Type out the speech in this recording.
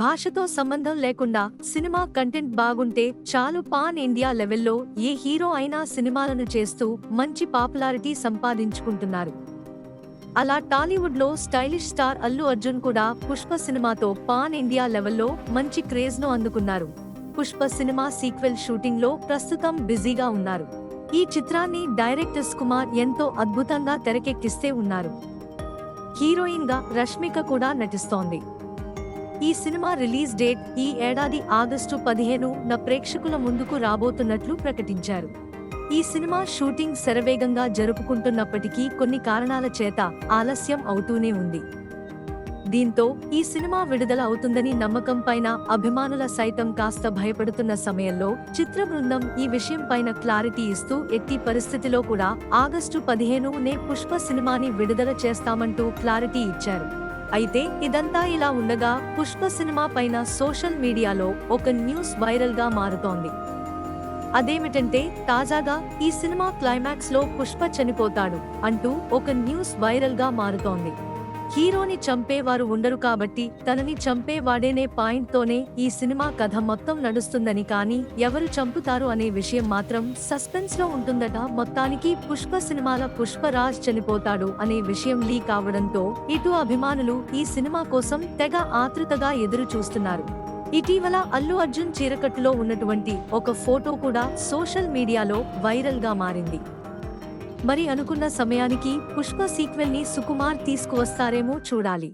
భాషతో సంబంధం లేకుండా సినిమా కంటెంట్ బాగుంటే చాలు పాన్ ఇండియా లెవెల్లో ఏ హీరో అయినా సినిమాలను చేస్తూ మంచి పాపులారిటీ సంపాదించుకుంటున్నారు. అలా టాలీవుడ్లో స్టైలిష్ స్టార్ అల్లు అర్జున్ కూడా పుష్ప సినిమాతో పాన్ ఇండియా లెవెల్లో మంచి క్రేజ్ను అందుకున్నారు. పుష్ప సినిమా సీక్వెల్ షూటింగ్లో ప్రస్తుతం బిజీగా ఉన్నారు. ఈ చిత్రాన్ని డైరెక్టర్స్ కుమార్ ఎంతో అద్భుతంగా తెరకెక్కిస్తే ఉన్నారు. హీరోయిన్గా రష్మిక కూడా నటిస్తోంది. ఈ సినిమా రిలీజ్ డేట్ ఈ ఏడాది ఆగస్టు పదిహేను న ప్రేక్షకుల ముందుకు రాబోతున్నట్లు ప్రకటించారు. ఈ సినిమా షూటింగ్ శరవేగంగా జరుపుకుంటున్నప్పటికీ కొన్ని కారణాల చేత ఆలస్యం అవుతూనే ఉంది. దీంతో ఈ సినిమా విడుదల అవుతుందని నమ్మకం పైన అభిమానుల సైతం కాస్త భయపడుతున్న సమయంలో చిత్ర బృందం ఈ విషయం పైన క్లారిటీ ఇస్తూ ఎట్టి పరిస్థితిలో కూడా ఆగస్టు పదిహేను నే పుష్ప సినిమాని విడుదల చేస్తామంటూ క్లారిటీ ఇచ్చారు. అయితే ఇదంతా ఇలా ఉండగా పుష్ప సినిమా పైన సోషల్ మీడియాలో ఒక న్యూస్ వైరల్గా మారుతోంది. అదేమిటంటే తాజాగా ఈ సినిమా క్లైమాక్స్లో పుష్ప చనిపోతాడు అంటూ ఒక న్యూస్ వైరల్గా మారుతోంది. హీరోని చంపేవారు ఉండరు కాబట్టి తనని చంపేవాడేనే పాయింట్తోనే ఈ సినిమా కథ మొత్తం నడుస్తుందని కానీ ఎవరు చంపుతారు అనే విషయం మాత్రం సస్పెన్స్లో ఉంటుందట. మొత్తానికి పుష్ప సినిమాల పుష్పరాజ్ చనిపోతాడు అనే విషయం లీక్ అవడంతో ఇటు అభిమానులు ఈ సినిమా కోసం తెగ ఆతృతగా ఎదురు చూస్తున్నారు ఇటీవల అల్లు అర్జున్ చీరకట్టులో ఉన్నటువంటి ఒక ఫోటో కూడా సోషల్ మీడియాలో వైరల్గా మారింది. మరి అనుకున్న సమయానికి పుష్ప సీక్వెల్ని సుకుమార్ తీసుకువస్తారేమో చూడాలి.